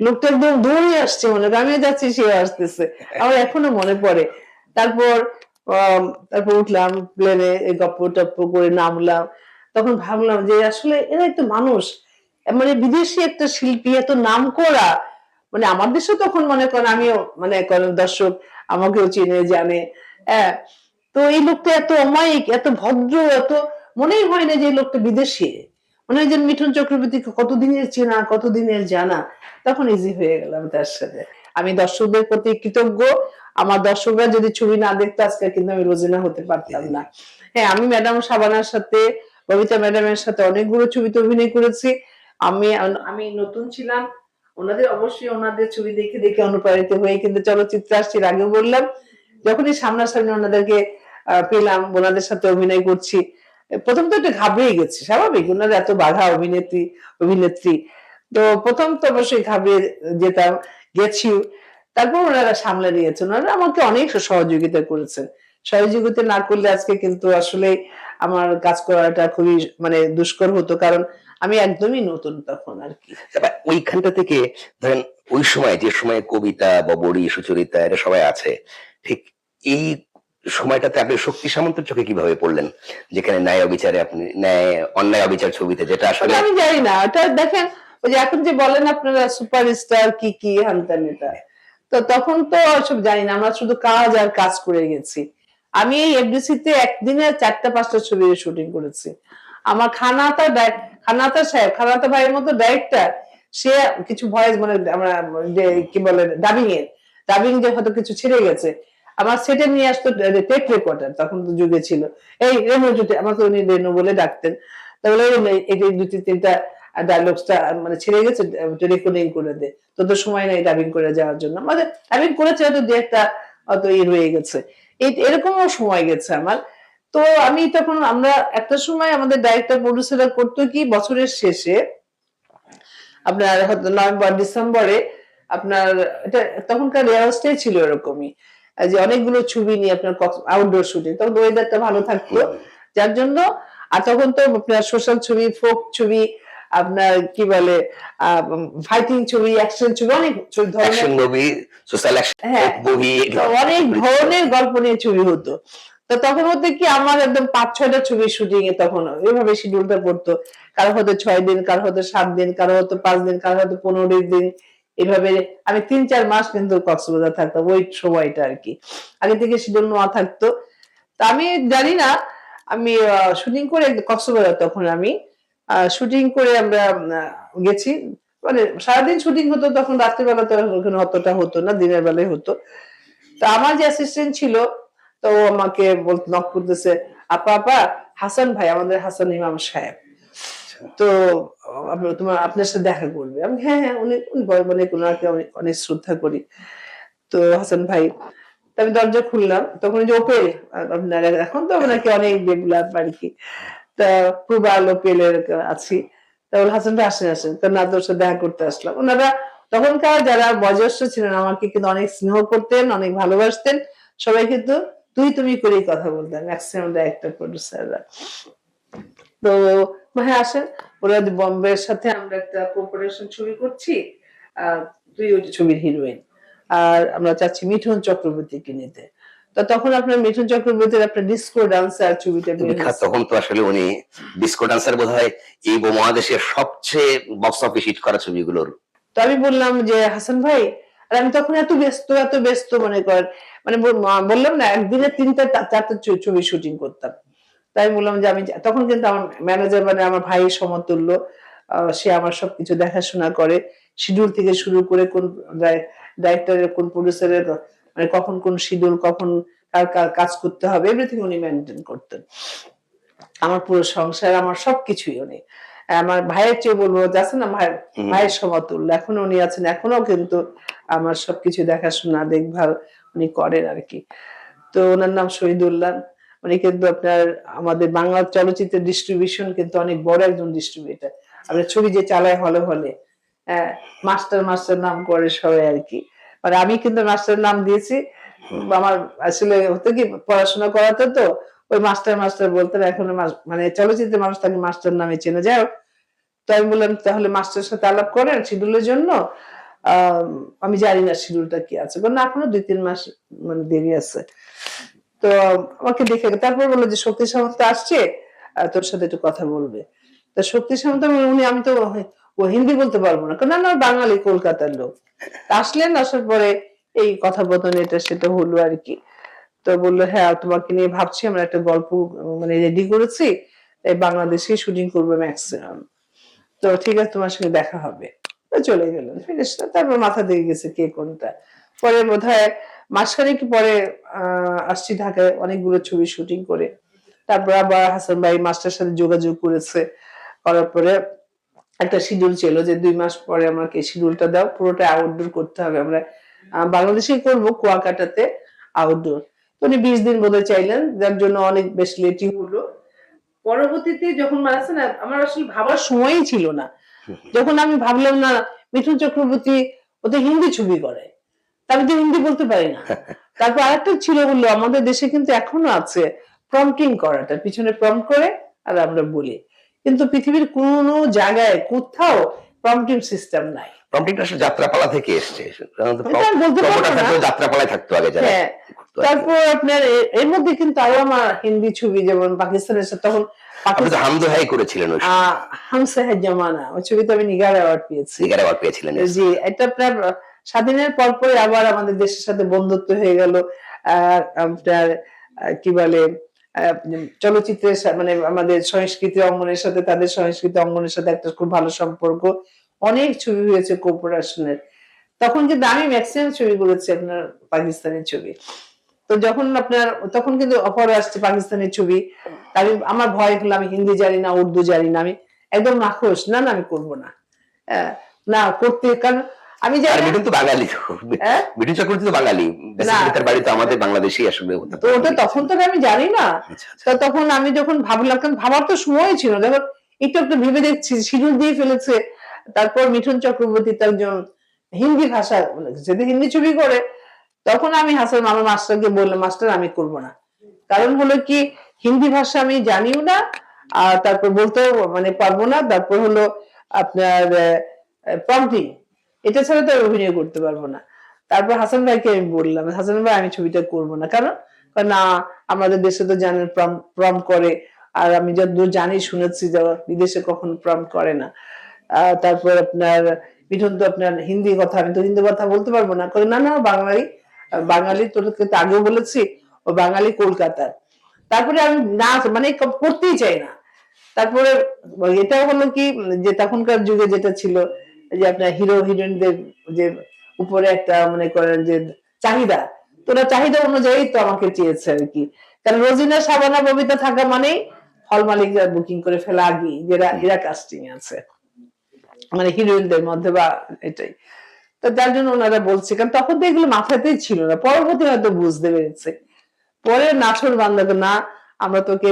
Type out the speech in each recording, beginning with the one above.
লোকটা একদম দৌড়ে আসছে মনে আমি যাচ্ছি, সে আসতেছে। আমার এখনও মনে পড়ে। তারপর তারপর উঠলাম প্লেনে গপ্প টপ্প করে নামলাম। তখন ভাবলাম যে, আসলে এরাই তো মানুষ। মানে বিদেশি একটা শিল্পী, এত নাম করা মানে আমার দেশে তখন মনে করেন, আমিও মানে করেন দর্শক, আমাকেও চিনে, জানে। হ্যাঁ তো এই লোকটা এত অমায়িক, এত ভদ্র, এত মনেই হয় না যে এই লোকটা বিদেশি। মনে হয় যে মিঠুন চক্রবর্তীকে কতদিনের চেনা, কতদিনের জানা? তখন ইজি হয়ে গেলাম তার সাথে। আমি দর্শকদের প্রতি কৃতজ্ঞ। আমার দর্শকরা যদি ছবি না দেখতো, আজকে কিন্তু আমি রোজিনা হতে পারতাম না। হ্যাঁ আমি ম্যাডাম সাবানার সাথে, ববিতা ম্যাডামের সাথে অনেকগুলো ছবিতে অভিনয় করেছি। আমি আমি নতুন ছিলাম। ওনাদের অবশ্যই ওনাদের ছবি দেখে দেখে অনুপ্রাণিত হয়ে কিন্তু চলচ্চিত্রে আসছি আগে বললাম। যখনই সামনাসামনি ওনাদেরকে পেলাম, ওনাদের সাথে অভিনয় করছি। প্রথম তো একটু ঘাবড়িয়ে গেছি, স্বাভাবিক। ওনারা এত বাধা অভিনেত্রী অভিনেত্রী। তো প্রথম তো অবশ্যই ঘাবড়িয়ে যেতাম, গেছি। তারপর ওনারা সামলে নিয়েছেন। ওনারা আমাকে অনেক সহযোগিতা করেছেন। সহযোগিতা না করলে আজকে কিন্তু আসলে আমার কাজ করাটা খুবই মানে দুষ্কর হতো, কারণ আমি একদমই নতুন তখন আর কি। ওইখানটা থেকে ধরেন ওই সময় যে সময় কবিতা বা বড়ি সুচরিতা এটা সবাই আছে, ঠিক এই সময়টাতে আপনি শক্তি সামন্তের চোখে কীভাবে পড়লেন? যেখানে ন্যায় অবিচারে আপনি ন্যায় অন্যায় অবিচার ছবিতে যেটা আসলে আমি জানি না। ওটা দেখেন ওই যে এখন যে বলেন আপনারা সুপারস্টার কি কি হান্তান এটা? তো তখন তো সব জানি না আমরা শুধু কাজ আর কাজ করে গেছি। আমি এই এফডিসি তে একদিনে চারটা পাঁচটা ছবির শুটিং করেছি। আমার খানাতা খানাতা সাহেব খানাতা ভাইয়ের মতো ডাইরেক্টর সে কিছু ভয়েস মানে আমরা যে কি বলে ডাবিং এর ডাবিং যে হয়তো কিছু ছেড়ে গেছে। আমার সেটে নিয়ে আসতো টেপ রেকর্ডার তখন তো যুগে ছিল। এই রেনু জুটে আমাকে উনি রেনু বলে ডাকতেন। তাহলে এই দুটি তিনটা ডায়লগসটা মানে ছেড়ে গেছে রেকর্ডিং করে দে। তোদের সময় ডাবিং করে যাওয়ার জন্য। মানে ডাবিং করেছে হয়তো দু একটা হয়তো ই রয়ে গেছে। এরকমও সময় গেছে আমার। তো আমি তখন, আমরা একটা সময় আমাদের ডাইরেক্টর প্রডিউসাররা করতো কি, বছরের শেষে, আপনার হয়তো নভেম্বর, ডিসেম্বরে, আপনার, এটা তখনকার রেওয়াজটাই ছিল এরকমই। যে অনেকগুলো ছবি নিয়ে আপনার আউটডোর শুটিং তখন ওয়েদারটা ভালো থাকতো যার জন্য আর তখন তো আপনার সোশ্যাল ছবি ফোক ছবি আপনার কি বলে ফাইটিং ছবি অ্যাকশন ছবি অনেক ধরনের মুভি সোশ্যাল হ্যাঁ। মুভি অনেক ধরনের গল্প নিয়ে ছবি হতো। তো তখন হতে কি আমার একদম পাঁচ ছয়টা ছবি শুটিং এ তখন এইভাবে শিডিউলটা পড়তো। কারও হতো ছয় দিন কারও হতো সাত দিন কারও হতো পাঁচ দিন কারও হতো পনেরো দিন। এভাবে আমি তিন, চার মাস কিন্তু কক্সবাজার থাকতাম, ওই সময়টা আর কি। আগে থেকে শিডিউল নেওয়া থাকতো। তা আমি জানি না, আমি শুটিং করে কক্সবাজার তখন আমি শুটিং করে আমরা গেছি। মানে সারাদিন শুটিং হতো, তখন রাত্রিবেলা তো ওখানে অতটা হতো না, দিনের বেলায় হতো। তো আমার যে অ্যাসিস্ট্যান্ট ছিল, তো আমাকে নক করতেছে, আপা আপা, হাসান ভাই, আমাদের হাসান ইমাম সাহেব। তো তোমার, আপনার সাথে দেখা করবে। আমি হ্যাঁ হ্যাঁ বড় মানে ওনাকে অনেক শ্রদ্ধা করি। তো হাসান ভাই আমি দরজা খুললাম, তখন যে ওপেল এখন তো নাকি অনেক ডেভেলপ আর কি। তা প্রবাল ওপেলের আছি। হাসান ভাই, আসেন আসেন। সাথে দেখা করতে আসলাম। ওনারা তখনকার যারা বয়োজ্যেষ্ঠ ছিলেন, আমাকে কিন্তু অনেক স্নেহ করতেন, অনেক ভালোবাসতেন। সবাই কিন্তু তুই, তুমি করেই কথা বলতেন। ম্যাক্সিমাম ডাইরেক্টর প্রডিউসাররা তো ভাই আসেন। ওরা বম্বের সাথে আমরা একটা কোপারেশন ছবি করছি। তুই ওই ছবির হিরোইন আর আমরা চাচ্ছি মিঠুন চক্রবর্তীকে নিতে। তো তখন আপনার মিঠুন চক্রবর্তীর আপনার ডিস্কো ডান্সার ছবিটা বিখ্যাত তখন তো আসলে উনি ডিসকো ডান্সার বোধ হয় এই উপমহাদেশের সবচেয়ে বক্স অফিস হিট করা ছবিগুলোর। তো আমি বললাম যে হাসান ভাই আর আমি তখন এত ব্যস্ত এত ব্যস্ত মনে কর মানে বললাম না একদিনে তিনটা চারটা ছবি শুটিং করতাম। তাই বললাম যে আমি তখন কিন্তু আমার ম্যানেজার মানে আমার ভাই সমতুল্য সে আমার সবকিছু দেখাশোনা করে শিডিউল থেকে শুরু করে কোন ডাইরেক্টরের কোন প্রডিউসারের মানে কখন কোন শিডিউল কখন কার কার কাজ করতে হবে এভরিথিং উনি মেনটেন করতেন। আমার পুরো সংসার আমার সবকিছুই উনি। আমার ভাইয়ের চেয়ে বলব যে আছে না ভাইয়ের ভাইয়ের সমতুল্য। এখনও উনি আছেন এখনও কিন্তু আমার সবকিছু দেখাশোনা দেখভাল উনি করেন আর কি তো ওনার নাম শহীদুল্লাহ। উনি কিন্তু আপনার আমাদের বাংলা চলচ্চিত্রের ডিস্ট্রিবিউশন কিন্তু অনেক বড় একজন ডিস্ট্রিবিউটার আমরা ছবি যে চালায় হলে হলে মাস্টার মাস্টার নাম করে সবাই আর কি। মানে আমি কিন্তু মাস্টার নাম দিয়েছি, আমার আসলে হতো কি, পড়াশোনা করাতে তো, ওই মাস্টার মাস্টার বলতেন, এখন মানে চলচ্চিত্রের মানুষ তাকে মাস্টার নামে চেনে। হোক, তো আমি বললাম, তাহলে মাস্টার সাথে আলাপ করেন শিডিউলের জন্য। আমি জানি না শিডিউলটা কি আছে। কারণ এখনও দুই তিন মাস মানে দেরি আছে। তো আমাকে দেখে তারপর বলল যে শক্তি সামন্ত আসছে তোর সাথে একটু কথা বলবে। তো শক্তি সামন্ত উনি আমি তো ও হিন্দি বলতে পারব না। কারণ না বাঙালি, কলকাতার লোক। আসলেন আসার পরে এই কথা কথোপকথন এটা সেটা হলো আর কি। তো বলল হ্যাঁ তোমাকে নিয়ে ভাবছি, আমরা একটা গল্প মানে রেডি করেছি। এই বাংলাদেশে শুটিং করব ম্যাক্সিমাম তো ঠিক আছে, তোমার সঙ্গে দেখা হবে। চলে গেলেন ফিনিশ তারপর মাথা দিয়ে গেছে কে কোনটা। পরে বোধ হয় মাসখানেক পরে আহ, আসছি ঢাকায় অনেকগুলো ছবি শুটিং করে। তারপর আবার হাসান ভাই মাস্টার সাথে যোগাযোগ করেছে করার পরে একটা শিডিউল ছিল যে দুই মাস পরে আমাকে শিডিউলটা দাও পুরোটা আউটডোর করতে হবে আমরা। আহ, বাংলাদেশেই করব কুয়াকাটাতে আউটডোর তো উনি বিশ দিন বোধহয় চাইলেন যার জন্য অনেক বেশ লেটই হলো। পরবর্তীতে যখন মারাছে না আমার আসলে ভাবার সময়ই ছিল না। যখন আমি ভাবলাম না মিঠুন চক্রবর্তী ও তো হিন্দি ছবি করে। আমি তো হিন্দি বলতে পারি না। তারপর আরেকটা ছিল বলল আমাদের দেশে কিন্তু এখনও আছে প্রম্পটিং করাটা পিছনে প্রম্পট করে আর আমরা বলি। কিন্তু পৃথিবীর কোনো জায়গায় কোথাও প্রম্পটিং সিস্টেম নাই। প্রম্পটিংটা আসলে যাত্রাপালা থেকে এসছে। যাত্রাপালায় থাকতো আগে যারা হ্যাঁ। তারপর আপনার এর মধ্যে কিন্তু আরও আমার হিন্দি ছবি যেমন পাকিস্তানের সাথে তখন করেছিলেন ওই আহ, হামসে জামানা ওই ছবিতে আমি নিগার অ্যাওয়ার্ড পেয়েছি। পেয়েছিলেন জি এটা আপনার স্বাধীনের পর পরে আবার আমাদের দেশের সাথে বন্ধুত্ব হয়ে গেল। আপনার কি বলে চলচ্চিত্রের মানে আমাদের সংস্কৃতি অঙ্গনের সাথে, তাদের সংস্কৃতি অঙ্গনের সাথে একটা খুব ভালো সম্পর্ক। অনেক ছবি হয়েছে কোপোরেশনের তখন কিন্তু আমি ম্যাক্সিমাম ছবি করেছি আপনার পাকিস্তানের ছবি। তো যখন আপনার, তখন কিন্তু অফার আসছে পাকিস্তানের ছবি। আমি, আমার ভয় হলো আমি হিন্দি জানি না, উর্দু জানি না, আমি একদম নাখোশ। না না, আমি করব না। না, করতে, কারণ আমি আর মিঠুন তো বাঙালি হ্যাঁ? মিঠুন চক্রবর্তী তো বাঙালি। তার বাড়ি তো আমাদের বাংলাদেশই আসলে তো ওটা তখন তো আমি জানি না। আচ্ছা, আচ্ছা। তখন আমি যখন ভাবলাম কারণ ভাবার তো সময় ছিল যখন একটু একটু ভেবে দেখছি শিডিউল দিয়ে ফেলেছে। তারপর মিঠুন চক্রবর্তী তো একজন হিন্দি ভাষা যদি হিন্দি ছবি করে তখন আমি হাসান মামা মাস্টারকে বললাম মাস্টার আমি করব না। কারণ হলো কি হিন্দি ভাষা আমি জানিও না আর তারপর বলতেও মানে পারব না। তারপর হলো আপনার প্রম্পটিং এটা ছাড়া তো অভিনয় করতে পারব না। তারপর হাসান ভাইকে আমি বললাম, হাসান ভাই, আমি ছবিটা করব না। কারণ না, আমাদের দেশে তো জানেন প্রম করে, আর আমি যতদূর জানি, শুনেছি যে বিদেশে কখনো প্রম করে না। তারপর আপনার, মিঠুন তো আপনার হিন্দি কথা, আমি তো হিন্দি কথা বলতে পারব না। করে না না বাঙালি বাঙালি তোকে তো আগেও বলেছি, ও বাঙালি কলকাতার। তারপরে আমি না মানে করতেই চাই না। তারপরে, এটাও হলো কি, যে তখনকার যুগে যেটা ছিল যে আপনার হিরো হিরোইনদের যে উপরে একটা মনে করেন যে চাহিদা, তো ওরা চাহিদা অনুযায়ী তো আমাকে চেয়েছে আর কি। কারণ রোজিনা, সাবানা, ববিতা থাকা মানেই হল মালিকরা বুকিং করে ফেলা আগে যেটা এরা কাস্টিং আছে। মানে হিরোইনদের মধ্যে বা এটাই। তো যার জন্য ওনারা বলছে, কারণ তখন তো এগুলো মাথাতেই ছিল না। পরবর্তী হয়তো বুঝতে পেরেছে। পরে নাছর বান্দাকে না, আমরা তোকে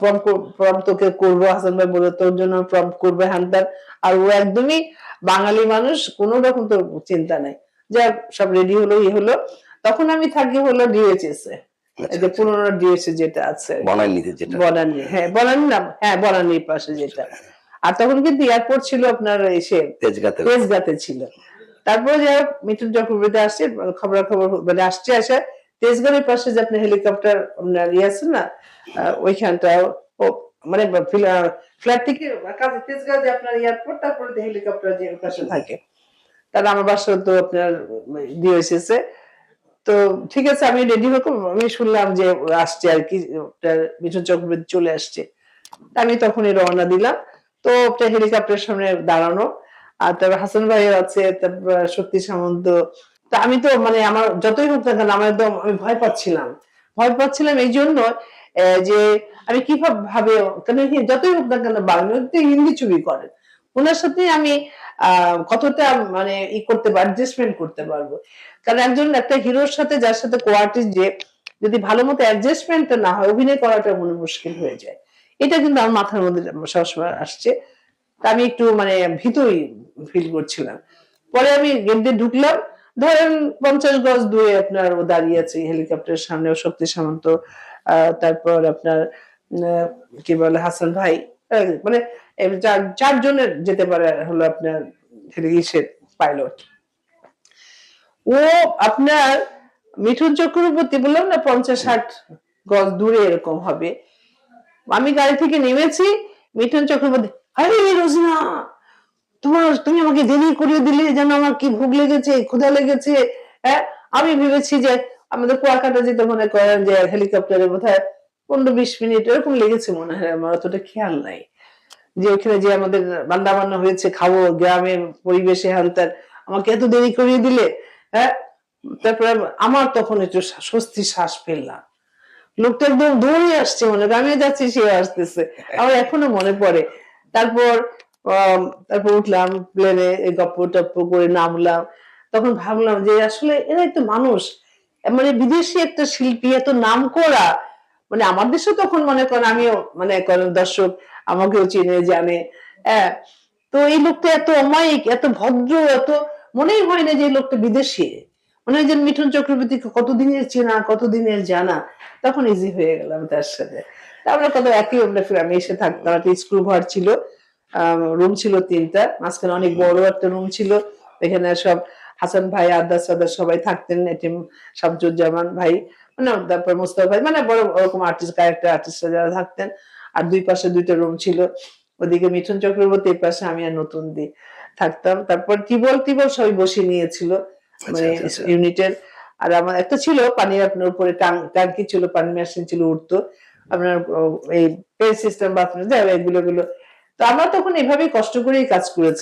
প্রম প্রম তোকে করব হাসান ভাই বলে তোর জন্য প্রম করবে হ্যান্তার আর ও একদমই বাঙালি মানুষ কোনো রকম তো চিন্তা নাই। যা সব রেডি হলো ই হলো। তখন আমি থাকি হলো ডিএচএস এ। যে পুরোনো ডিএচএস যেটা আছে। বনানীতে যেটা। বনানী হ্যাঁ বনানী নাম হ্যাঁ বনানীর পাশে যেটা। আর তখন কিন্তু এয়ারপোর্ট ছিল আপনার এসে তেজগাতে। তেজগাতে ছিল। তারপরে হোক মিঠুন চক্রবর্তী আসছে খবরাখবর মানে আসছে আসে। তেজগাঁওয়ের পাশে যে আপনি হেলিকপ্টার আপনার ইয়ে না আহ, ওইখানটা মানে ফ্ল্যাট থেকে তেজগাঁও যে আপনার এয়ারপোর্ট তারপরে হেলিকপ্টার যে পাশে থাকে। তাহলে আমার বাসা তো আপনার দিয়ে এসেছে। তো ঠিক আছে আমি রেডি হব আমি শুনলাম যে আসছে আর কি মিঠুন চক্রবর্তী চলে আসছে। আমি তখনই রওনা দিলাম। তো একটা হেলিকপ্টারের সামনে দাঁড়ানো। আর তারপর হাসান ভাই আছে তারপর শক্তি সামন্ত তা আমি তো মানে আমার যতই হোক না কেন, আমার একদম আমি ভয় পাচ্ছিলাম। ভয় পাচ্ছিলাম এই জন্য যে আমি কীভাবে ভাবে যতই হোক না কেন হিন্দি ছবি করেন। ওনার সাথে আমি কতটা মানে ই করতে পারব অ্যাডজাস্টমেন্ট করতে পারব। কারণ একজন একটা হিরোর সাথে, যার সাথে কোয়ার্টিস যে, যদি ভালো মতো অ্যাডজাস্টমেন্টটা না হয়, অভিনয় করাটা মনে মুশকিল হয়ে যায়। এটা কিন্তু আমার মাথার মধ্যে সবসময় আসছে। তা আমি একটু মানে ভীতই ফিল করছিলাম। পরে আমি দিয়ে ঢুকলাম ধরেন পঞ্চাশ গজ দূরে আপনার ও দাঁড়িয়ে আছে হেলিকপ্টারের সামনে, ও শক্তি সামন্ত তারপর আপনার কি বলে, হাসান ভাই মানে চারজনের যেতে পারে হলো আপনার ইসের পাইলট ও আপনার মিঠুন চক্রবর্তী বললাম না, পঞ্চাশ ষাট গজ দূরে এরকম হবে। আমি গাড়ি থেকে নেমেছি, মিঠুন চক্রবর্তী, আরে রোজনা! তোমার, তুমি আমাকে দেরি করিয়ে দিলে যেন আমার কি ভুক লেগেছে, ক্ষুধা লেগেছে হ্যাঁ? আমি ভেবেছি যে আমাদের কুয়াকাটা যেতে মনে করেন যে হেলিকপ্টারে বোধ হয় পনেরো বিশ মিনিট এরকম লেগেছে মনে হয়, আমার অতটা খেয়াল নাই। যে ওখানে যে আমাদের রান্না বান্না হয়েছে, খাব গ্রামের পরিবেশে, হালতার, আমাকে এত দেরি করিয়ে দিলে হ্যাঁ? তারপরে আমার তখন একটু স্বস্তি শ্বাস ফেললাম। লোকটা একদম দৌড়ে আসছে মনে আমি যাচ্ছি, সে আসতেছে। আমার এখনও মনে পড়ে। তারপর তারপর উঠলাম প্লেনে গপ্প টপ্প করে নামলাম। তখন ভাবলাম যে আসলে এরা একটু মানুষ। মানে বিদেশি একটা শিল্পী, এত নাম করা মানে আমার দেশে তখন মনে করেন আমিও মানে করেন দর্শক, আমাকেও চিনে, জানে। হ্যাঁ তো এই লোকটা এত অমায়িক, এত ভদ্র, এত মনেই হয় না যে এই লোকটা বিদেশি। মনে হয় যে মিঠুন চক্রবর্তীকে কতদিনের চেনা, কতদিনের জানা। তখন ইজি হয়ে গেলাম তার সাথে। আমরা কত একই আমরা আমি এসে থাকতাম, একটা স্ক্রু ঘর ছিল। রুম ছিল তিনটা মাঝখানে অনেক বড় একটা রুম ছিল। এখানে সব হাসান ভাই আদার সাদার সবাই থাকতেন এটিম শামসুজ্জামান ভাই মানে তারপর মুস্তফা ভাই মানে বড় ওরকম আর্টিস্ট ক্যারেক্টার আর্টিস্টরা যারা থাকতেন। আর দুই পাশে দুইটা রুম ছিল। ওদিকে মিঠুন চক্রবর্তী এই পাশে আমি আর নতুন দি থাকতাম। তারপর টিবল টিবল সবাই বসে নিয়েছিল মানে আচ্ছা, আচ্ছা। ইউনিটের আর আমার একটা ছিল পানি আপনার উপরে টাং- টাঙ্কি ছিল পানি মেশিন ছিল উঠতো। আপনার এই পে সিস্টেম বাথরুম এগুলো গুলো তো আমরা তখন এভাবেই কষ্ট করেই কাজ করেছি।